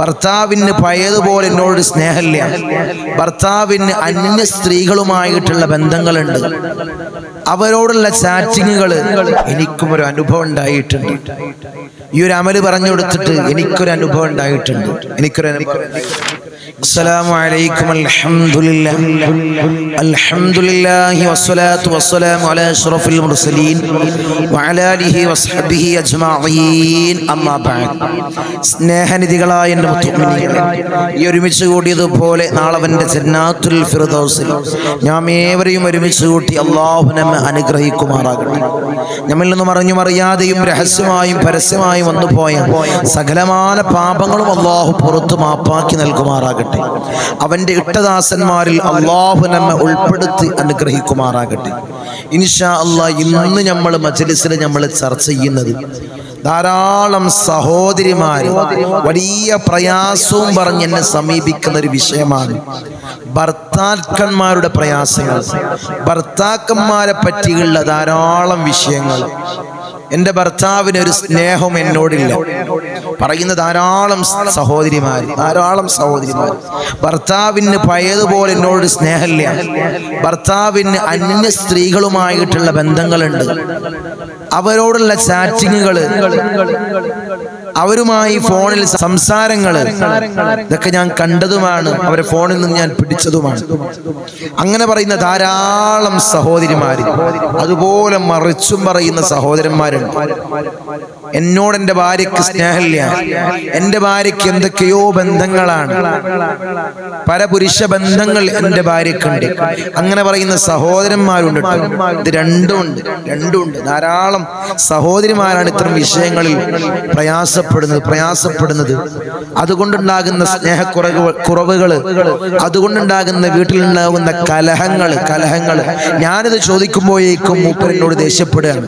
ഭർത്താവിന് പഴയതുപോലെ എന്നോട് സ്നേഹമില്ല. ഭർത്താവിന് അന്യ സ്ത്രീകളുമായിട്ടുള്ള ബന്ധങ്ങളുണ്ട്. അവരോടുള്ള ചാറ്റിങ്ങുകൾ എനിക്കും ഒരു അനുഭവം ഉണ്ടായിട്ടുണ്ട്. ഈ ഒരു അമൽ പറഞ്ഞു കൊടുത്തിട്ട് എനിക്കൊരു അനുഭവം ഉണ്ടായിട്ടുണ്ട്. എനിക്കൊരു അനുഭവം അസ്സലാമു അലൈക്കും അൽഹംദുലില്ലാ അൽഹംദുലില്ലാഹി വസ്സലാത്തു വസ്സലാമു അലാ അഷ്റഫിൽ മുർസലീൻ വഅലാ ആലിഹി വസ്ഹബിഹി അജ്മഈൻ. അമ്മാ ബഅദ്. സ്നേഹനിധികളായ എന്റെ മുത്തുമിനികളെ ഈ ഒരുമിച്ച് കൂടിയതുപോലെ നാളെ അവന്റെ ജന്നാത്തുൽ ഫിർദൗസിൽ നാം ഏവരെയും ഒരുമിച്ച് കൂട്ടി അള്ളാഹു നമ്മെ അനുഗ്രഹിക്കുമാറാകട്ടെ. നമ്മിൽ നിന്നും അറിഞ്ഞും അറിയാതെയും രഹസ്യമായും പരസ്യമായും വന്നുപോയ സകലമാന പാപങ്ങളും അള്ളാഹു പുറത്തു മാപ്പാക്കി നൽകുമാറാകട്ടെ. അവന്റെ ഇട്ടദാസന്മാരിൽ അള്ളാഹു നമ്മെ ഉൾപ്പെടുത്തി അനുഗ്രഹിക്കുമാറാകട്ടെ. ഇൻഷാ അള്ളാഹ് ഇന്ന് നമ്മൾ മജ്ലിസിൽ നമ്മൾ ചർച്ച ചെയ്യുന്നത് ധാരാളം സഹോദരിമാർ വലിയ പ്രയാസവും പറഞ്ഞ് എന്നെ സമീപിക്കുന്ന ഒരു വിഷയമാണ് ഭർത്താക്കന്മാരുടെ പ്രയാസങ്ങൾ. ഭർത്താക്കന്മാരെ പറ്റിയുള്ള ധാരാളം വിഷയങ്ങൾ. എന്റെ ഭർത്താവിന് ഒരു സ്നേഹം എന്നോടില്ല. പറയുന്ന ധാരാളം സഹോദരിമാർ ധാരാളം സഹോദരിമാർ ഭർത്താവിന് പഴയതുപോലെ എന്നോട് സ്നേഹമില്ല. ഭർത്താവിന് അന്യ സ്ത്രീകളുമായിട്ടുള്ള ബന്ധങ്ങളുണ്ട്. അവരോടുള്ള ചാറ്റിങ്ങുകൾ അവരുമായി ഫോണിൽ സംസാരങ്ങൾ ഇതൊക്കെ ഞാൻ കണ്ടതുമാണ്. അവരെ ഫോണിൽ നിന്ന് ഞാൻ പിടിച്ചതുമാണ്. അങ്ങനെ പറയുന്ന ധാരാളം സഹോദരിമാര് അതുപോലെ മറിച്ചും പറയുന്ന സഹോദരന്മാരുണ്ട്. എന്നോട് എന്റെ ഭാര്യയ്ക്ക് സ്നേഹമില്ല. എന്റെ ഭാര്യക്ക് എന്തൊക്കെയോ ബന്ധങ്ങളാണ്. പരപുരുഷ ബന്ധങ്ങൾ എന്റെ ഭാര്യക്കുണ്ട് അങ്ങനെ പറയുന്ന സഹോദരന്മാരുണ്ട് ഇത് രണ്ടുമുണ്ട് രണ്ടുമുണ്ട് ധാരാളം സഹോദരിമാരാണ് ഇത്തരം വിഷയങ്ങളിൽ പ്രയാസപ്പെടുന്നത് പ്രയാസപ്പെടുന്നത്. അതുകൊണ്ടുണ്ടാകുന്ന സ്നേഹക്കുറവ് കുറവുകൾ അതുകൊണ്ടുണ്ടാകുന്ന വീട്ടിലുണ്ടാകുന്ന കലഹങ്ങൾ കലഹങ്ങൾ ഞാനിത് ചോദിക്കുമ്പോഴേക്കും മൂപ്പരനോട് ദേഷ്യപ്പെടുകയാണ്.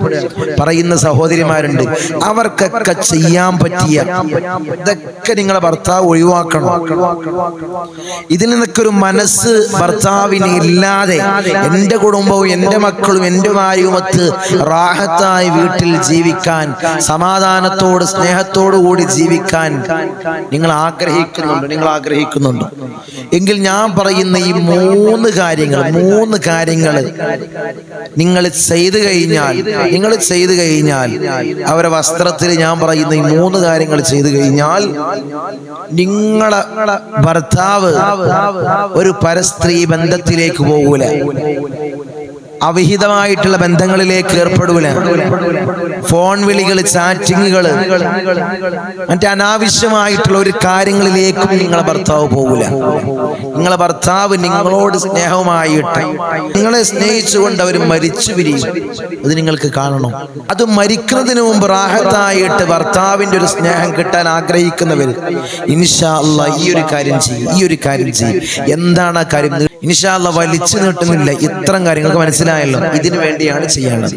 പറയുന്ന സഹോദരിമാരുണ്ട് അവർക്കൊക്കെ ചെയ്യാൻ പറ്റിയ ഇതൊക്കെ നിങ്ങളെ ഭർത്താവ് ഒഴിവാക്കണം. ഇതിൽ നിന്നൊക്കെ ഒരു മനസ്സ് ഭർത്താവിന് ഇല്ലാതെ എന്റെ കുടുംബവും എന്റെ മക്കളും എന്റെ ഭാര്യയുമൊത്ത് റാഹത്തായി വീട്ടിൽ ജീവിക്കാൻ സമാധാനത്തോട് സ്നേഹത്തോടു കൂടി ജീവിക്കാൻ നിങ്ങൾ ആഗ്രഹിക്കുന്നുണ്ട് നിങ്ങൾ ആഗ്രഹിക്കുന്നുണ്ട്. എങ്കിൽ ഞാൻ പറയുന്ന ഈ മൂന്ന് കാര്യങ്ങൾ മൂന്ന് കാര്യങ്ങൾ നിങ്ങൾ ചെയ്തു കഴിഞ്ഞാൽ നിങ്ങൾ ചെയ്തു കഴിഞ്ഞാൽ അവരെ വസ്ത്രത്തിൽ ഞാൻ പറയുന്ന ഈ മൂന്ന് കാര്യങ്ങൾ ചെയ്തു കഴിഞ്ഞാൽ നിങ്ങളെ ഭർത്താവ് ഒരു പരസ്ത്രീ ബന്ധത്തിലേക്ക് പോകൂല. അവിഹിതമായിട്ടുള്ള ബന്ധങ്ങളിലേക്ക് ഏർപ്പെടൂല. ഫോൺ വിളികൾ ചാറ്റിങ്ങുകൾ മറ്റേ അനാവശ്യമായിട്ടുള്ള ഒരു കാര്യങ്ങളിലേക്കും നിങ്ങളെ ഭർത്താവ് പോകൂല. നിങ്ങളെ ഭർത്താവ് നിങ്ങളോട് സ്നേഹമായിട്ട് നിങ്ങളെ സ്നേഹിച്ചുകൊണ്ട് അവർ മരിച്ചു പിരിയും. അത് നിങ്ങൾക്ക് കാണണം. അത് മരിക്കുന്നതിന് മുമ്പ് റാഹത്തായിട്ട് ഭർത്താവിന്റെ ഒരു സ്നേഹം കിട്ടാൻ ആഗ്രഹിക്കുന്നവർ ഇൻഷാ അല്ല ഈ ഒരു കാര്യം ചെയ്യും ഈ ഒരു കാര്യം ചെയ്യും. എന്താണ് ആ കാര്യം? ഇൻഷാ അല്ലാ വലിച്ചു നീട്ടുന്നില്ല. ഇത്തരം കാര്യങ്ങൾക്ക് മനസ്സിലായല്ലോ. ഇതിനു വേണ്ടിയാണ് ചെയ്യാനുള്ളത്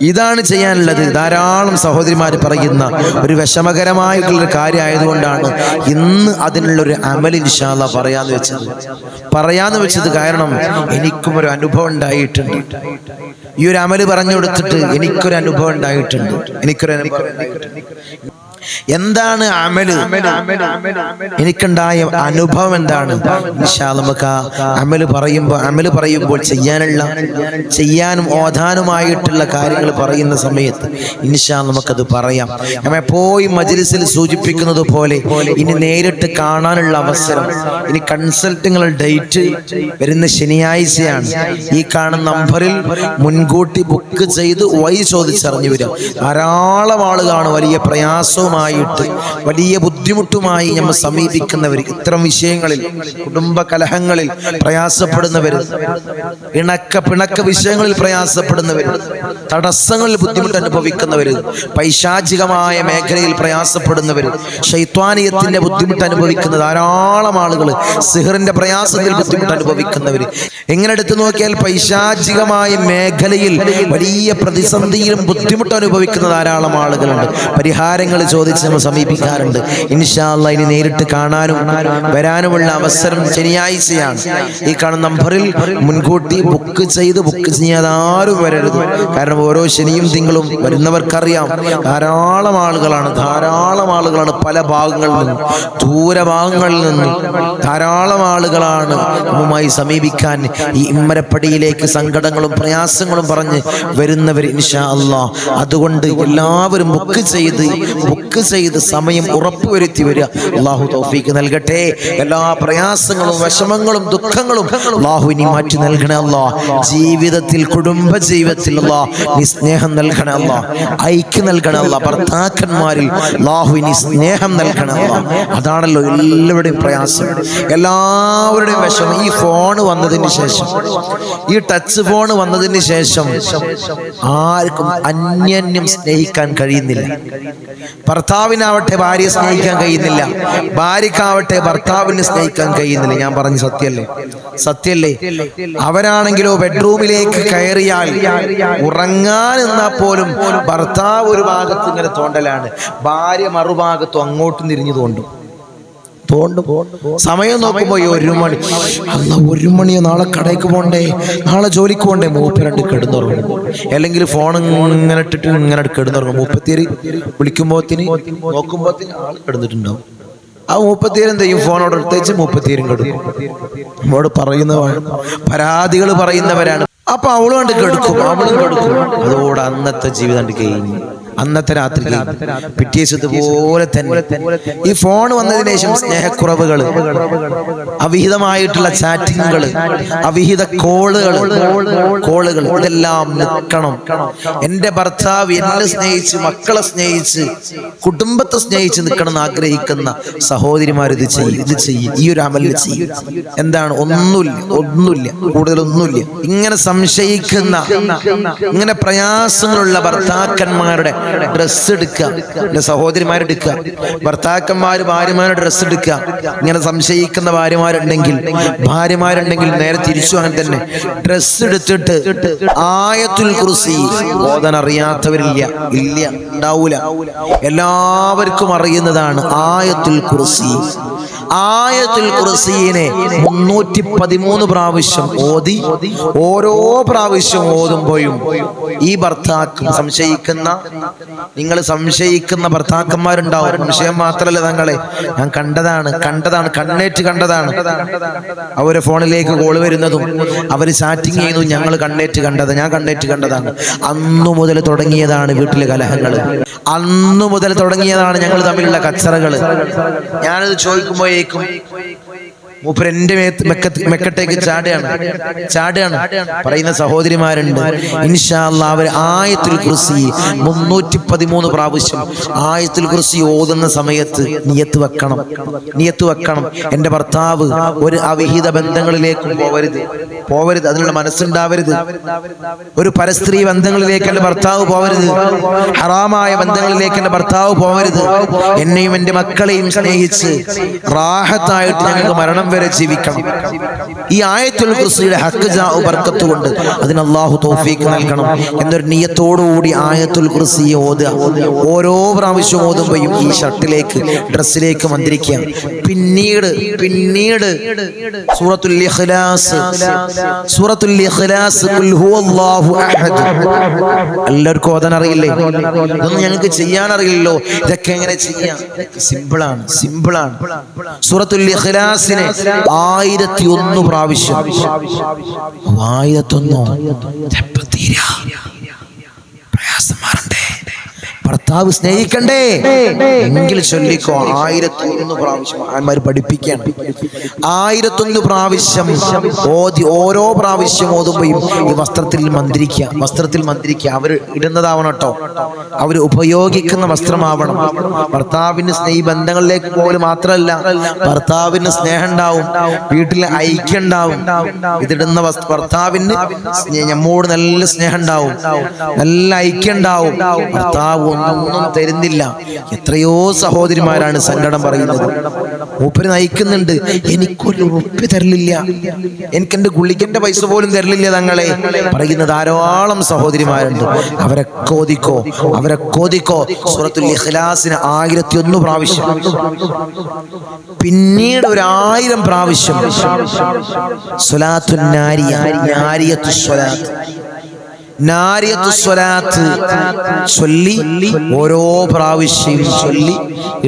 ഇതാണ് ചെയ്യാനുള്ളത്. ധാരാളം സഹോദരിമാർ പറയുന്ന ഒരു വിഷമകരമായിട്ടുള്ള ഒരു കാര്യമായതുകൊണ്ടാണ് ഇന്ന് അതിനുള്ളൊരു അമൽ ഇൻഷാല്ല പറയാന്ന് വെച്ചത്. പറയാന്ന് വെച്ചത് കാരണം എനിക്കും ഒരു അനുഭവം ഉണ്ടായിട്ടുണ്ട്. ഈ ഒരു അമൽ പറഞ്ഞു കൊടുത്തിട്ട് എനിക്കൊരു അനുഭവം ഉണ്ടായിട്ടുണ്ട്. എനിക്കൊരു അനുഭവം ഉണ്ടായിട്ടുണ്ട്. എന്താണ് അമൽ? എനിക്കുണ്ടായ അനുഭവം എന്താണ്? നമുക്ക് അമൽ പറയുമ്പോൾ അമൽ പറയുമ്പോൾ ചെയ്യാനുള്ള ചെയ്യാനും ഓതാനുമായിട്ടുള്ള കാര്യങ്ങൾ പറയുന്ന സമയത്ത് ഇൻഷാ നമുക്കത് പറയാം. നമ്മെ പോയി മജ്ലിസിൽ സൂചിപ്പിക്കുന്നത് പോലെ ഇനി നേരിട്ട് കാണാനുള്ള അവസരം ഇനി കൺസൾട്ടിങ്ങൾ ഡേറ്റ് വരുന്ന ശനിയാഴ്ചയാണ്. ഈ കാണുന്ന നമ്പറിൽ മുൻകൂട്ടി ബുക്ക് ചെയ്ത് വഴി ചോദിച്ചറിഞ്ഞു വരും ധാരാളം ആളുകളാണ് വലിയ പ്രയാസവുമായിട്ട് വലിയ ബുദ്ധിമുട്ടുമായി നമ്മൾ സമീപിക്കുന്നവർ ഇത്തരം വിഷയങ്ങളിൽ കുടുംബ കലഹങ്ങളിൽ പ്രയാസപ്പെടുന്നവർ ഇണക്ക പിണക്ക വിഷയങ്ങളിൽ പ്രയാസപ്പെടുന്നവർ തടസ്സങ്ങളിൽ ബുദ്ധിമുട്ട് അനുഭവിക്കുന്നവർ പൈശാചികമായ മേഖലയിൽ പ്രയാസപ്പെടുന്നവർ ശൈത്വാനീയത്തിന്റെ ബുദ്ധിമുട്ട് അനുഭവിക്കുന്ന ധാരാളം ആളുകൾ സിഹറിന്റെ പ്രയാസത്തിൽ ബുദ്ധിമുട്ട് അനുഭവിക്കുന്നവർ എങ്ങനെ എടുത്തു നോക്കിയാൽ പൈശാചികമായ മേഖലയിൽ വലിയ പ്രതിസന്ധിയിലും ബുദ്ധിമുട്ട് അനുഭവിക്കുന്ന ധാരാളം ആളുകളുണ്ട്. പരിഹാരങ്ങൾ ചോദിച്ചു ചോദിച്ച് നമ്മൾ സമീപിക്കാറുണ്ട്. ഇൻഷാല്ല ഇനി നേരിട്ട് കാണാനും വരാനുമുള്ള അവസരം ശനിയാഴ്ചയാണ്. ഈ കാണുന്ന നമ്പറിൽ മുൻകൂട്ടി ബുക്ക് ചെയ്ത് ബുക്ക് ചെയ്യാതെ ആരും വരരുത്. കാരണം ഓരോ ശനിയും തിങ്കളും വരുന്നവർക്കറിയാം. ധാരാളം ആളുകളാണ് ധാരാളം ആളുകളാണ് പല ഭാഗങ്ങളിൽ നിന്നും ദൂരഭാഗങ്ങളിൽ നിന്നും ധാരാളം ആളുകളാണ് നമ്മുമായി സമീപിക്കാൻ ഈ ഇമ്മരപ്പടിയിലേക്ക് സങ്കടങ്ങളും പ്രയാസങ്ങളും പറഞ്ഞ് വരുന്നവർ ഇൻഷാ അള്ളാ അതുകൊണ്ട് എല്ലാവരും ബുക്ക് ചെയ്ത് ബുക്ക് ചെയ്ത് സമയം ഉറപ്പുവരുത്തി വരിക. അള്ളാഹു തൗഫീക്ക് നൽകട്ടെ. എല്ലാ പ്രയാസങ്ങളും വിഷമങ്ങളും ദുഃഖങ്ങളും അള്ളാഹു ഇനി മാറ്റി നൽകണേ അല്ലാ. ജീവിതത്തിൽ കുടുംബ ജീവിതത്തിൽ അല്ലാ. സ്നേഹം നൽകണേ അല്ലാ. ഐക്യം നൽകണേ അല്ലാ. ഭർത്താക്കന്മാരിൽ അള്ളാഹു ഇനി സ്നേഹം നൽകണേ അല്ലാ. അതാണല്ലോ എല്ലാവരുടെയും പ്രയാസം. എല്ലാവരുടെയും വിഷമം. ഈ ഫോൺ വന്നതിന് ശേഷം ഈ ടച്ച് ഫോൺ വന്നതിന് ശേഷം ആർക്കും അന്യന്യം സ്നേഹിക്കാൻ കഴിയുന്നില്ല. ഭർത്താവിനാവട്ടെ ഭാര്യയെ സ്നേഹിക്കാൻ കഴിയുന്നില്ല. ഭാര്യക്കാവട്ടെ ഭർത്താവിനെ സ്നേഹിക്കാൻ കഴിയുന്നില്ല. ഞാൻ പറഞ്ഞു സത്യല്ലേ? സത്യല്ലേ? അവരാണെങ്കിലോ ബെഡ്റൂമിലേക്ക് കയറിയാൽ ഉറങ്ങാൻ എന്നാൽ പോലും ഭർത്താവ് ഒരു ഭാഗത്ത് ഇങ്ങനെ തോണ്ടലാണ്. ഭാര്യ മറുഭാഗത്തും അങ്ങോട്ടും തിരിഞ്ഞു തോണ്ടും. സമയം നോക്കുമ്പോ ഈ ഒരു മണി. അന്ന് ഒരു മണിയോ നാളെ കടയ്ക്ക് പോണ്ടേ? നാളെ ജോലിക്ക് പോണ്ടേ? മൂപ്പ രണ്ട് കിടന്നുറങ്ങും. അല്ലെങ്കിൽ ഫോൺ ഇങ്ങനെ ഇട്ടിട്ട് ഇങ്ങനെ കിടന്നുറങ്ങും. മൂപ്പത്തിയേര് വിളിക്കുമ്പോത്തിന് നോക്കുമ്പോത്തിന് ആൾ കിടന്നിട്ടുണ്ടാവും. ആ മുപ്പത്തിയേരും എന്ത് ചെയ്യും? ഫോണോട് എടുത്തേച്ച് മുപ്പത്തിയേരും കിടക്കും. നമ്മോട് പറയുന്നവരാണ് പരാതികൾ പറയുന്നവരാണ്. അപ്പൊ അവളും കണ്ട് കെടുക്കും. അവളും കെടുക്കും. അതോടെ അന്നത്തെ ജീവിതം കഴിഞ്ഞു അന്നത്തെ രാത്രി പിറ്റേ ഇതുപോലെ തന്നെ. ഈ ഫോൺ വന്നതിന് ശേഷം സ്നേഹക്കുറവുകൾ അവിഹിതമായിട്ടുള്ള ചാറ്റിങ്ങുകൾ അവിഹിത കോളുകൾ കോളുകൾ ഇതെല്ലാം നിൽക്കണം എന്റെ ഭർത്താവ് എന്നെ സ്നേഹിച്ച് മക്കളെ സ്നേഹിച്ച് കുടുംബത്തെ സ്നേഹിച്ച് നിൽക്കണം എന്ന് ആഗ്രഹിക്കുന്ന സഹോദരിമാർ ഇത് ചെയ്യും ഇത് ചെയ്യും ഈ ഒരു അമലിൽ ചെയ്യും. എന്താണ്? ഒന്നുമില്ല ഒന്നുമില്ല കൂടുതലൊന്നുമില്ല. ഇങ്ങനെ സംശയിക്കുന്ന ഇങ്ങനെ പ്രയാസങ്ങളുള്ള ഭർത്താക്കന്മാരുടെ ഡ്രസ്സ് എടുക്കുക എന്റെ സഹോദരിമാരെടുക്കുക ഭർത്താക്കന്മാർ ഭാര്യമാരുടെ ഡ്രസ്സ് എടുക്കുക ഇങ്ങനെ സംശയിക്കുന്ന ഭാര്യമാരുണ്ടെങ്കിൽ ഭാര്യമാരുണ്ടെങ്കിൽ നേരെ തിരിച്ചു അങ്ങനെ തന്നെ. ഡ്രസ്സ് എടുത്തിട്ട് ആയത്തുൽ കുറിസി ബോധന അറിയാത്തവരില്ല. ഇല്ല ഉണ്ടാവൂല. എല്ലാവർക്കും അറിയുന്നതാണ് ആയത്തുൽ കുറിസി ആയത്തുൽ കുറിസീനെ മുന്നൂറ്റി പതിമൂന്ന് പ്രാവശ്യം ഓതി ഓരോ പ്രാവശ്യം ഓതുമ്പോഴും ഈ ഭർത്താക്കൾ സംശയിക്കുന്ന നിങ്ങൾ സംശയിക്കുന്ന ഭർത്താക്കന്മാരുണ്ടാവും. സംശയം മാത്രമല്ല തങ്ങളെ. ഞാൻ കണ്ടതാണ് കണ്ടതാണ് കണ്ണേറ്റ് കണ്ടതാണ്. അവരെ ഫോണിലേക്ക് കോൾ വരുന്നതും അവർ ചാറ്റിങ് ചെയ്തു ഞങ്ങൾ കണ്ണേറ്റ് കണ്ടത് ഞാൻ കണ്ണേറ്റ് കണ്ടതാണ്. അന്നു മുതൽ തുടങ്ങിയതാണ് വീട്ടിലെ കലഹങ്ങൾ. അന്നു മുതൽ തുടങ്ങിയതാണ് ഞങ്ങൾ തമ്മിലുള്ള കച്ചറകൾ. ഞാനത് ചോദിക്കുമ്പോഴേക്കും എന്റെ മെക്കത്ത് മെക്കട്ടേക്ക് ചാടയാണ് ചാടുകയാണ്. പറയുന്ന സഹോദരിമാരുണ്ട്. ഇൻഷാല്ല അവർ ആയത്തിൽ കുറിസി മുന്നൂറ്റി പതിമൂന്ന് പ്രാവശ്യം ആയത്തിൽ കുറിസി ഓതുന്ന സമയത്ത് നിയത്ത് വെക്കണം. നിയത്ത് വെക്കണം. എന്റെ ഭർത്താവ് ഒരു അവിഹിത ബന്ധങ്ങളിലേക്കും പോവരുത്. പോവരുത്. അതിനുള്ള മനസ്സുണ്ടാവരുത്. ഒരു പരസ്ത്രീ ബന്ധങ്ങളിലേക്ക് എന്റെ ഭർത്താവ് പോവരുത്. ഹറാമായ ബന്ധങ്ങളിലേക്ക് എന്റെ ഭർത്താവ് പോവരുത്. എന്നെയും എന്റെ മക്കളെയും സ്നേഹിച്ച് റാഹത്തായിട്ട് ഞങ്ങൾക്ക് മരണം വരെ ജീവിക്കണം. ഈ ആയത്തുൽ കുർസിയുടെ ഹക്ക് ജാഉ ബർക്കത്ത് കൊണ്ട് അതിന് അള്ളാഹു തോഫീക്ക് നൽകണം. എന്നൊരു നിയത്തോടുകൂടി ആയത്തുൽ കുർസി ഓതുക. ഓരോ പ്രാവശ്യം ഓതുമ്പോഴും ഈ ഷർട്ടിലേക്ക് ഡ്രസ്സിലേക്ക് മന്ത്രിക്കുക പിന്നീട് പിന്നീട് സൂറത്തുൽ ഇഖ്ലാസ് സൂറത്തുൽ ഇഖ്ലാസ് ഖുൽ ഹുവല്ലാഹു അഹദ്. എല്ലാവർക്കും ഓതാൻ അറിയില്ലേ ഇതൊന്നും ഞങ്ങൾക്ക് ചെയ്യാൻ അറിയില്ലല്ലോ ഇതൊക്കെ എങ്ങനെ ചെയ്യാം? സിമ്പിളാണ് സിമ്പിളാണ് സൂറത്തുൽ ഇഖ്ലാസിനെ ആയിരത്തി ഒന്ന് പ്രാവശ്യം. ആയിരത്തൊന്നോ ഒന്നോ പ്രയാസം മാറണ്ടേ ഭർത്താവ് സ്നേഹിക്കണ്ടേ? എങ്കിൽ ചൊല്ലിക്കോ ആയിരത്തൊന്ന് പ്രാവശ്യം ആന്മാർ പഠിപ്പിക്കാൻ ആയിരത്തൊന്ന് പ്രാവശ്യം ഓതി ഓരോ പ്രാവശ്യം ഓതുമ്പോഴും ഈ വസ്ത്രത്തിൽ മന്ത്രിക്കുക. വസ്ത്രത്തിൽ മന്ത്രിക്കുക. അവർ ഇടുന്നതാവണം കേട്ടോ. അവർ ഉപയോഗിക്കുന്ന വസ്ത്രമാവണം. ഭർത്താവിന് സ്നേഹി ബന്ധങ്ങളിലേക്ക് പോലും മാത്രമല്ല ഭർത്താവിന് സ്നേഹം ഉണ്ടാവും വീട്ടിൽ ഐക്യം ഉണ്ടാവും ഇതിടുന്ന വസ്ത്ര ഭർത്താവിന് നമ്മോട് നല്ല സ്നേഹം ഉണ്ടാവും നല്ല ഐക്യം ഉണ്ടാവും ഭർത്താവ് ഒന്നും തരുന്നില്ല. എത്രയോ സഹോദരിമാരാണ് സങ്കടം പറയുന്നത്. മൂപ്പര് നയിക്കുന്നുണ്ട്. എനിക്കൊരു ഉറുപ്പ് തരലില്ല. എനിക്ക് എന്റെ ഗുളികന്റെ പൈസ പോലും തരലില്ല തങ്ങളെ. പറയുന്ന ധാരാളം സഹോദരിമാരുണ്ട്. അവരെ കോതിക്കോ അവരെ കോതിക്കോ. സൂറത്തുൽ ഇഖ്ലാസിന് ആയിരത്തി ഒന്ന് പ്രാവശ്യം. പിന്നീട് ഒരു ആയിരം പ്രാവശ്യം. സ്വലാത്തു നാരിയ നാരിയത്തു നാരിയത്തു സ്വലാത്ത് ചൊല്ലി ഓരോ പ്രാവശ്യം ചൊല്ലി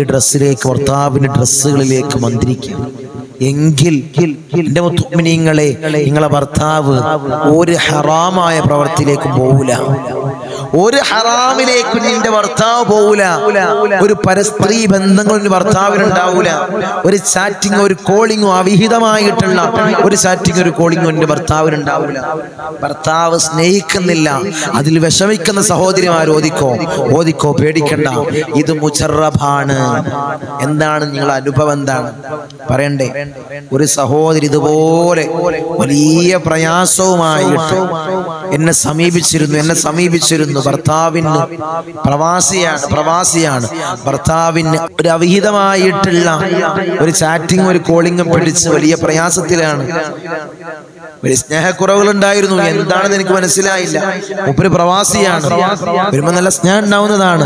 ഈ ഡ്രസ്സിലേക്ക് ഭർത്താവിന്റെ ഡ്രസ്സുകളിലേക്ക് മന്ത്രിക്കുക. എങ്കിൽ എന്റെ മുത്തുമിനിങ്ങളെ നിങ്ങളെ ഭർത്താവ് ഒരു ഹറാമായ പ്രവർത്തിയിലേക്ക് പോവില്ല ഒരു ഹറാമിലേക്ക് നിന്റെ ഭർത്താവ് പോവില്ല ഒരു പരസ്ത്രീ ബന്ധങ്ങൾ ഭർത്താവിനുണ്ടാവൂല. ഒരു ചാറ്റിംഗ് ഒരു കോളിങ്ങോ അവിഹിതമായിട്ടുള്ള ഒരു ചാറ്റിംഗ് ഒരു കോളിങ്ങോ എന്റെ ഭർത്താവിനുണ്ടാവൂല. ഭർത്താവ് സ്നേഹിക്കുന്നില്ല. അതിൽ വിഷമിക്കുന്ന സഹോദരിമാർ ഓദിക്കോ? ഓദിക്കോ പേടിക്കണ്ട. ഇത് മുജറബാണ്. എന്താണ് നിങ്ങളുടെ അനുഭവം എന്താണ്? പറയണ്ടേ. ഒരു സഹോദരി ഇതുപോലെ വലിയ പ്രയാസവുമായിട്ട് എന്നെ സമീപിച്ചിരുന്നു എന്നെ സമീപിച്ചിരുന്നു. ഭർത്താവിന് പ്രവാസിയാണ് പ്രവാസിയാണ്. ഭർത്താവിന് ഒരു അവിഹിതമായിട്ടുള്ള ഒരു ചാറ്റിംഗ് ഒരു കോളിങ്ങും പിടിച്ച് വലിയ പ്രയാസത്തിലാണ്. ഒരു സ്നേഹക്കുറവുകൾ ഉണ്ടായിരുന്നു. എന്താണെന്ന് എനിക്ക് മനസ്സിലായില്ല. മൂപ്പര് പ്രവാസിയാണ്. വരുമ്പോ നല്ല സ്നേഹം ഉണ്ടാവുന്നതാണ്.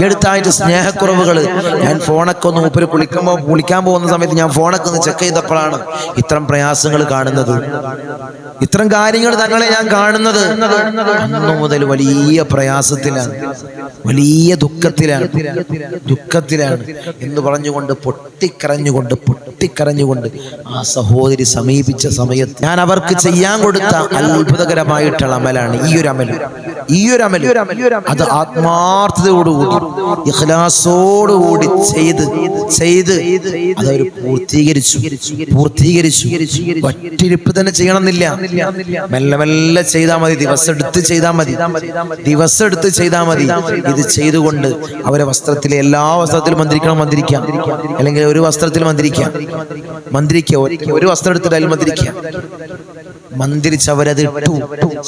ഈ അടുത്തായിട്ട് സ്നേഹക്കുറവുകൾ ഞാൻ ഫോണൊക്കെ ഒന്ന് മൂപ്പര് കുളിക്കുമ്പോ കുളിക്കാൻ പോകുന്ന സമയത്ത് ഞാൻ ഫോണൊക്കെ ഒന്ന് ചെക്ക് ചെയ്തപ്പോഴാണ് ഇത്തരം പ്രയാസങ്ങൾ കാണുന്നത്. ഇത്തരം കാര്യങ്ങൾ തങ്ങളെ ഞാൻ കാണുന്നത് അന്നു മുതൽ വലിയ പ്രയാസത്തിലാണ്. വലിയ ദുഃഖത്തിലാണ്. ദുഃഖത്തിലാണ് എന്ന് പറഞ്ഞുകൊണ്ട് പൊട്ടിക്കരഞ്ഞുകൊണ്ട് പൊട്ടിക്കരഞ്ഞുകൊണ്ട് ആ സഹോദരി സമീപിച്ച സമയത്ത് ഞാൻ അവർക്ക് ചെയ്യാൻ കൊടുത്ത അത്ഭുതകരമായിട്ടുള്ള അമലാണ്. ഈ ഒരു അമൽ. ഈ ഒരു അമല അത് ആത്മാർത്ഥതയോടുകൂടി ഇഖ്ലാസോടുകൂടി ചെയ്ത് ചെയ്ത് അതവർ പൂർത്തീകരിച്ചു പൂർത്തീകരിച്ചു. ഒറ്റിരിപ്പ് തന്നെ ചെയ്യണമെന്നില്ല. മെല്ലെ മെല്ലെ ചെയ്താൽ മതി ദിവസം എടുത്ത് ചെയ്താൽ മതി. ദിവസം എടുത്ത് ചെയ്താൽ മതി. ഇത് ചെയ്തുകൊണ്ട് അവരെ വസ്ത്രത്തിലെ എല്ലാ വസ്ത്രത്തിലും മന്ത്രിക്കണം മന്ത്രിക്കാം. അല്ലെങ്കിൽ ഒരു വസ്ത്രത്തിൽ മന്ത്രിക്കാം. മന്ത്രിക്കുക ഒരു- വസ്ത്രം എടുത്തിട്ട് അതിൽ ഇട്ടു.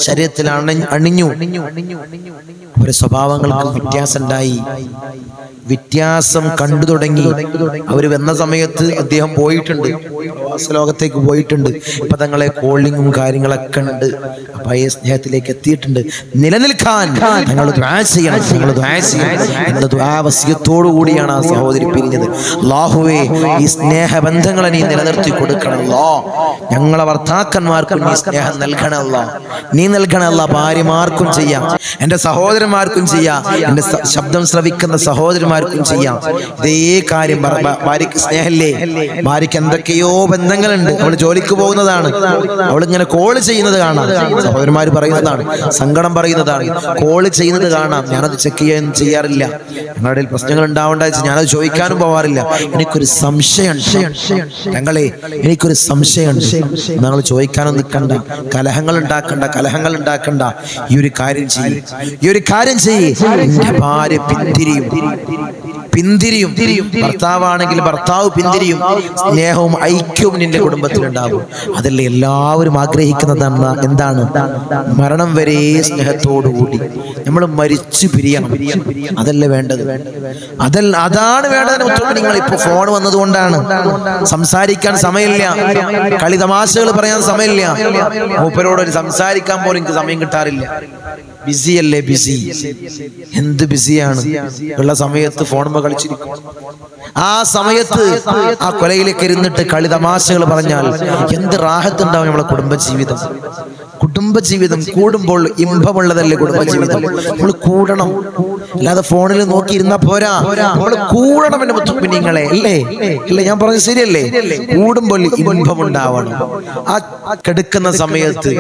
ശരീരത്തിൽ അണിഞ്ഞു. അണിഞ്ഞു അവരുടെ സ്വഭാവങ്ങൾക്ക് വ്യത്യാസം ഉണ്ടായി വ്യത്യാസം കണ്ടു തുടങ്ങി. അവർ വന്ന സമയത്ത് അദ്ദേഹം പോയിട്ടുണ്ട്. ലോകത്തേക്ക് പോയിട്ടുണ്ട്. ഇപ്പൊ തങ്ങളെ കോളിങ്ങും കാര്യങ്ങളൊക്കെ ഉണ്ട്. പഴയ സ്നേഹത്തിലേക്ക് എത്തിയിട്ടുണ്ട്. നിലനിൽക്കാൻ ഞങ്ങൾ ദ്വാ ചെയ്യണം. ചെയ്യണം. ദ്വാവസ്യത്തോടു കൂടിയാണ് ആ സഹോദരി പിരിഞ്ഞത്. അല്ലാഹുവേ ഈ സ്നേഹബന്ധങ്ങളെ നീ നിലനിർത്തി കൊടുക്കണമല്ലോ ഞങ്ങളെ ഭർത്താക്കന്മാർക്കും നീ സ്നേഹം നൽകണമല്ല നീ നൽകണമല്ല ഭാര്യമാർക്കും ചെയ്യാം. എന്റെ സഹോദരന്മാർക്കും ചെയ്യാം. എന്റെ ശബ്ദം ശ്രവിക്കുന്ന സഹോദരന്മാർക്കും ചെയ്യാം. ഇതേ കാര്യം ഭാര്യക്ക് സ്നേഹല്ലേ ഭാര്യക്ക് എന്തൊക്കെയോ ബന്ധങ്ങളുണ്ട്. അവൾ ജോലിക്ക് പോകുന്നതാണ്. അവൾ ഇങ്ങനെ കോൾ ചെയ്യുന്നത് കാണാം. സഹോദരന്മാർ പറയുന്നതാണ് സങ്കടം പറയുന്നതാണ്. കോൾ ചെയ്യുന്നത് കാണാം. ഞാനത് ചെക്ക് ചെയ്യാൻ ചെയ്യാറില്ല. ഞങ്ങളുടെ പ്രശ്നങ്ങൾ ഉണ്ടാവേണ്ട ഞാനത് ചോദിക്കാനും പോവാറില്ല. എനിക്കൊരു സംശയം ഞങ്ങളെ എനിക്കൊരു സംശയം ഞങ്ങൾ ചോദിക്കാനും നിൽക്കണ്ട. കലഹങ്ങൾ ഉണ്ടാക്കണ്ട കലഹങ്ങൾ ഉണ്ടാക്കണ്ട. ഈ ഒരു കാര്യം ചെയ്യും. ഈ ഒരു കാര്യം ചെയ്യേ. ഭാര്യ പിന്തിരിയും. പിന്തിരിയും. ഭർത്താവാണെങ്കിൽ ഭർത്താവ് പിന്തിരിയും. സ്നേഹവും ഐക്യവും നിന്റെ കുടുംബത്തിലുണ്ടാകും. അതല്ലേ എല്ലാവരും ആഗ്രഹിക്കുന്നതാണ് എന്താണ്? മരണം വരെ സ്നേഹത്തോടുകൂടി. നമ്മൾ മരിച്ചു പിരിയണം. അതല്ലേ വേണ്ടത്? അതല്ല അതാണ് വേണ്ടത്. നിങ്ങൾ ഇപ്പൊ ഫോൺ വന്നതുകൊണ്ടാണ്. സംസാരിക്കാൻ സമയമില്ല. കളി തമാശകൾ പറയാൻ സമയമില്ല. മൂപ്പരോട് സംസാരിക്കാൻ പോലും എനിക്ക് സമയം കിട്ടാറില്ല. ബിസി അല്ലേ ബിസി? എന്ത് ബിസിയാണ്? ഉള്ള സമയത്ത് ഫോണുമ്പോ കളിച്ചിരിക്കും. ആ സമയത്ത് ആ കൊലയിലേക്ക് ഇരുന്നിട്ട് കളി തമാശകൾ പറഞ്ഞാൽ എന്ത് റാഹത്തുണ്ടാവും നമ്മളെ കുടുംബജീവിതം? കുടുംബജീവിതം കൂടുമ്പോൾ ഇമ്പമുള്ളതല്ലേ കുടുംബജീവിതം? നമ്മൾ കൂടണം. അല്ലാതെ ഫോണിൽ നോക്കിയിരുന്ന പോരാ. നമ്മൾ കൂടണം എന്റെ മുത്തുക്കുഞ്ഞുങ്ങളെ അല്ലേ? അല്ലെ? ഞാൻ പറഞ്ഞത് ശരിയല്ലേ? കൂടുമ്പോൾ ഇമ്പം ഉണ്ടാവണം ആ കെടുക്കുന്ന സമയത്ത്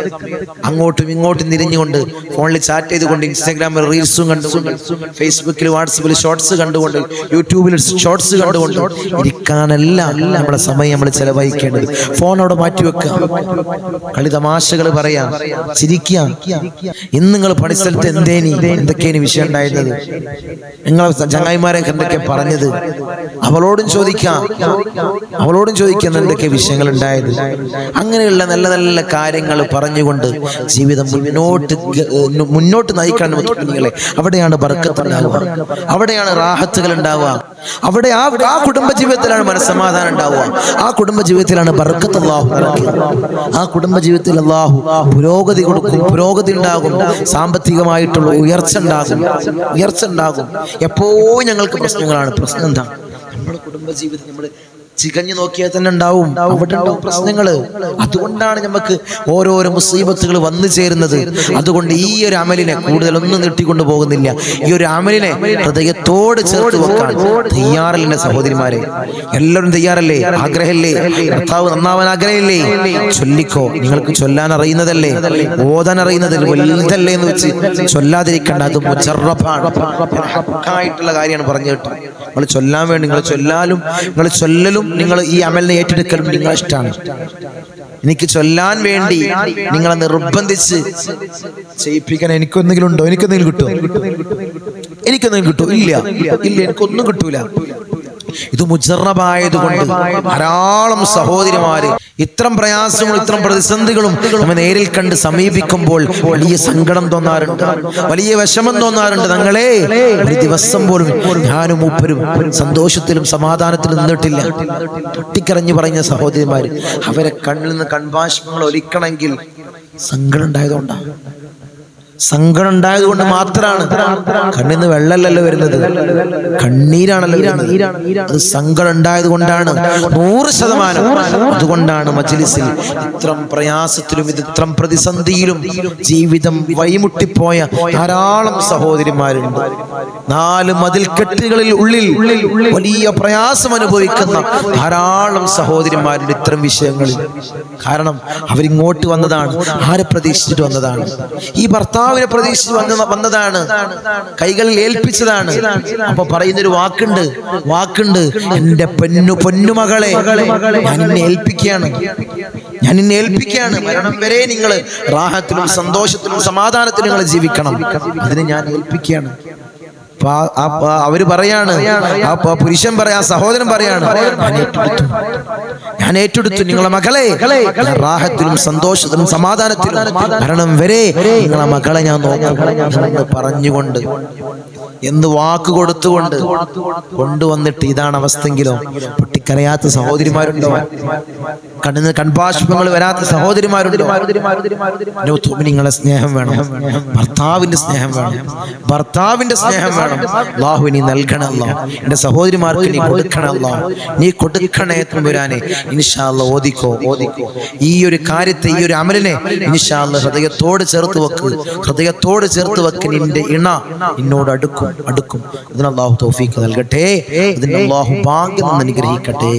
അങ്ങോട്ടും ഇങ്ങോട്ടും തിരിഞ്ഞുകൊണ്ട് ഫോണിൽ ചാറ്റ് ചെയ്തുകൊണ്ട് ഇൻസ്റ്റാഗ്രാമിൽ റീൽസും കണ്ടുകൊണ്ട് ഫേസ്ബുക്കിൽ വാട്സപ്പിൽ ഷോർട്സ് കണ്ടുകൊണ്ട് യൂട്യൂബിൽ ഷോർട്സ് കണ്ടുകൊണ്ട് ഇരിക്കാനല്ല നമ്മുടെ സമയം നമ്മൾ ചെലവഴിക്കേണ്ടത്. ഫോൺ അവിടെ മാറ്റി വെക്കുക കളി തമാശകൾ പറയാം. ചിരിക്കുക ഇന്ന് നിങ്ങൾ പണിസ്ഥലത്ത് എന്തേനി എന്തൊക്കെയാണ് വിഷയം ഉണ്ടായിരുന്നത്? നിങ്ങൾ ചങ്ങായിമാരെ എന്തൊക്കെ പറഞ്ഞത്? അവളോടും ചോദിക്കാം. അവളോടും ചോദിക്കുന്ന എന്തൊക്കെ വിഷയങ്ങൾ ഉണ്ടായത്. അങ്ങനെയുള്ള നല്ല നല്ല കാര്യങ്ങൾ പറഞ്ഞുകൊണ്ട് ജീവിതം മുന്നോട്ട് മുന്നോട്ട് നയിക്കാൻ നിങ്ങളെ. അവിടെയാണ് ബർക്കത്ത് ഉണ്ടാവുക. അവിടെയാണ് റാഹത്തുകൾ ഉണ്ടാവുക. അവിടെ ആ ആ കുടുംബ ജീവിതത്തിലാണ് മനസ്സമാധാനം ഉണ്ടാവുക. ആ കുടുംബ ജീവിതത്തിലാണ് ബർക്കത്ത് അള്ളാഹു ആ കുടുംബ ജീവിതത്തിൽ അള്ളാഹു പുരോഗതി കൊടുക്കും പുരോഗതി ഉണ്ടാകും സാമ്പത്തികമായിട്ടുള്ള ഉയർച്ച ഉണ്ടാകും ഉയർച്ച ഉണ്ടാകും. എപ്പോഴും ഞങ്ങൾക്ക് പ്രശ്നങ്ങളാണ്. പ്രശ്നം എന്താ നമ്മുടെ കുടുംബ ജീവിതം നമ്മൾ ചികഞ്ഞു നോക്കിയാൽ തന്നെ ഉണ്ടാവും. അവിടെ ഉണ്ടാവും പ്രശ്നങ്ങൾ. അതുകൊണ്ടാണ് നമുക്ക് ഓരോരോ മുസീബത്തുകൾ വന്നു ചേരുന്നത്. അതുകൊണ്ട് ഈ ഒരു അമലിനെ കൂടുതലൊന്നും നീട്ടിക്കൊണ്ടു പോകുന്നില്ല. ഈ ഒരു അമലിനെ ഹൃദയത്തോട് ചേർത്ത് വെക്കാൻ തയ്യാറല്ലേ സഹോദരിമാരെ. എല്ലാവരും തയ്യാറല്ലേ? ആഗ്രഹമില്ലേ ഭർത്താവ് നന്നാവാൻ ആഗ്രഹമില്ലേ ചൊല്ലിക്കോ. നിങ്ങൾക്ക് ചൊല്ലാൻ അറിയുന്നതല്ലേ? ഓതാൻ അറിയുന്നതല്ലേ? വലുതല്ലേ എന്ന് വെച്ച് ചൊല്ലാതിരിക്കേണ്ട അത് ഹക്കായിട്ടുള്ള കാര്യമാണ് പറഞ്ഞു കേട്ടോ നിങ്ങൾ ചൊല്ലാൻ വേണ്ടി നിങ്ങൾ ചൊല്ലാലും നിങ്ങൾ ചൊല്ലലും നിങ്ങൾ ഈ അമലിനെ ഏറ്റെടുക്കലും നിങ്ങളെ ഇഷ്ടമാണ്. എനിക്ക് ചൊല്ലാൻ വേണ്ടി നിങ്ങളെ നിർബന്ധിച്ച് ചെയ്യിപ്പിക്കാൻ എനിക്കൊന്നെങ്കിലും ഉണ്ടോ? എനിക്കെന്തെങ്കിലും കിട്ടുമോ? എനിക്കൊന്നെങ്കിലും കിട്ടും ഇല്ല. ഇല്ല എനിക്കൊന്നും കിട്ടൂല. ഇത് മുജറബായത് കൊണ്ട് ധാരാളം സഹോദരിമാര് ഇത്രം പ്രയാസങ്ങളും ഇത്രം പ്രതിസന്ധികളും നമ്മെ നേരിൽ കണ്ട് സമീപിക്കുമ്പോൾ വലിയ സങ്കടം തോന്നാറുണ്ട്. വലിയ വിഷമം തോന്നാറുണ്ട് തങ്ങളെ. ഒരു ദിവസം പോലും ഞാനും മൂപ്പരും സന്തോഷത്തിലും സമാധാനത്തിലും നിന്നിട്ടില്ല. പൊട്ടിക്കരഞ്ഞു പറഞ്ഞ സഹോദരിമാര് അവരെ കണ്ണിൽ നിന്ന് കൺഭാഷണങ്ങൾ ഒലിക്കണമെങ്കിൽ സങ്കടം ഉണ്ടായതുകൊണ്ടാണ് സങ്കടം ഉണ്ടായത് കൊണ്ട് മാത്രമാണ്. കണ്ണിന്ന് വെള്ളമല്ലല്ലോ വരുന്നത്. കണ്ണീരാണല്ലോ അത് സങ്കടം ഉണ്ടായത് കൊണ്ടാണ്. നൂറ് ശതമാനം. അതുകൊണ്ടാണ് മജ്ലിസിൽ ഇത്രം പ്രയാസത്തിലും ഇത് ഇത്രം പ്രതിസന്ധിയിലും ജീവിതം വഴിമുട്ടിപ്പോയ ധാരാളം സഹോദരിമാരുണ്ട്. നാല് മതിൽക്കെട്ടുകളിൽ ഉള്ളിൽ വലിയ പ്രയാസം അനുഭവിക്കുന്ന ധാരാളം സഹോദരിമാരുണ്ട് ഇത്തരം വിഷയങ്ങളിൽ. കാരണം അവരിങ്ങോട്ട് വന്നതാണ് ആരെ പ്രതീക്ഷിച്ചിട്ട് വന്നതാണ്. ഈ ഭർത്താവിനെ പ്രതീക്ഷിച്ച് വന്ന വന്നതാണ്. കൈകളിൽ ഏൽപ്പിച്ചതാണ്. അപ്പൊ പറയുന്നൊരു വാക്കുണ്ട്. വാക്കുണ്ട്. എന്റെ പൊന്നു പൊന്നുമകളെ ഞാൻ എന്നെ ഏൽപ്പിക്കുകയാണ്. ഞാൻ എന്നെ ഏൽപ്പിക്കുകയാണ്. മരണം വരെ നിങ്ങൾ റാഹത്തിലും സന്തോഷത്തിലും സമാധാനത്തിലും നിങ്ങൾ ജീവിക്കണം. അതിനെ ഞാൻ ഏൽപ്പിക്കുകയാണ്. അപ്പൊ അവർ പറയാണ്. ആ പുരുഷൻ പറയാ സഹോദരൻ പറയാണ്. ഞാൻ ഏറ്റെടുത്തു. നിങ്ങളെ മകളെ. റാഹത്തിലും സന്തോഷത്തിലും സമാധാനത്തിലും മരണം വരെ നിങ്ങളെ മകളെ ഞാൻ നോക്കും പറഞ്ഞുകൊണ്ട് എന്ന് വാക്ക് കൊടുത്തുകൊണ്ട് കൊണ്ടുവന്നിട്ട് ഇതാണ് അവസ്ഥയെങ്കിലോ. പൊട്ടിക്കരയാത്ത സഹോദരിമാരുണ്ടോ? കണ്ണിന് കൺഭാഷ്പങ്ങൾ വരാത്ത സഹോദരിമാരുണ്ടോ? നിങ്ങളെ സ്നേഹം വേണം. ഭർത്താവിന്റെ സ്നേഹം വേണം. ഭർത്താവിന്റെ സ്നേഹം വേണം. അള്ളാഹു നീ നൽകണമല്ലോ എന്റെ സഹോദരിമാർക്ക് നീ കൊടുക്കണമല്ലോ നീ കൊടുക്കണേ തമ്പുരാനെ ഇൻഷാല്ല ഓദിക്കോ ഓദിക്കോ ഈ ഒരു കാര്യത്തെ ഈ ഒരു അമലിനെ ഇൻഷാല്ല ഹൃദയത്തോട് ചേർത്ത് വെക്ക്. ഹൃദയത്തോട് ചേർത്ത് വെക്ക് നിന്റെ ഇണ. നിന്നോട് അടുക്കും. അടുക്കും. അതിന് അള്ളാഹു തൗഫീഖ് നൽകട്ടെ. അതിന് അള്ളാഹു ഭാഗ്യം അനുഗ്രഹിക്കട്ടെ.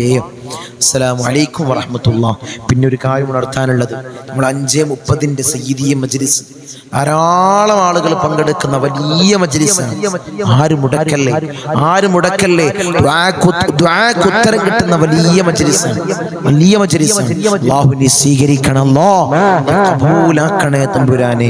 അസ്സലാമു അലൈക്കും വറഹമത്തുള്ള. പിന്നെ ഒരു കാര്യം ഉണർത്താനുള്ളത്. നമ്മൾ അഞ്ചേ മുപ്പതിന്റെ സയ്യിദിയ മജ്ലിസ്. ധാരാളം ആളുകൾ പങ്കെടുക്കുന്ന വലിയ മജ്ലിസാണ് ആരും മുടക്കല്ലേ? ആരും മുടക്കല്ലേ? ഉത്തരം കിട്ടുന്ന വലിയ മജ്ലിസാണ് വലിയ മജ്ലിസാണ് അല്ലാഹു നീ സ്വീകരിക്കണല്ലോ കബൂലാക്കണേ തമ്പുരാനെ.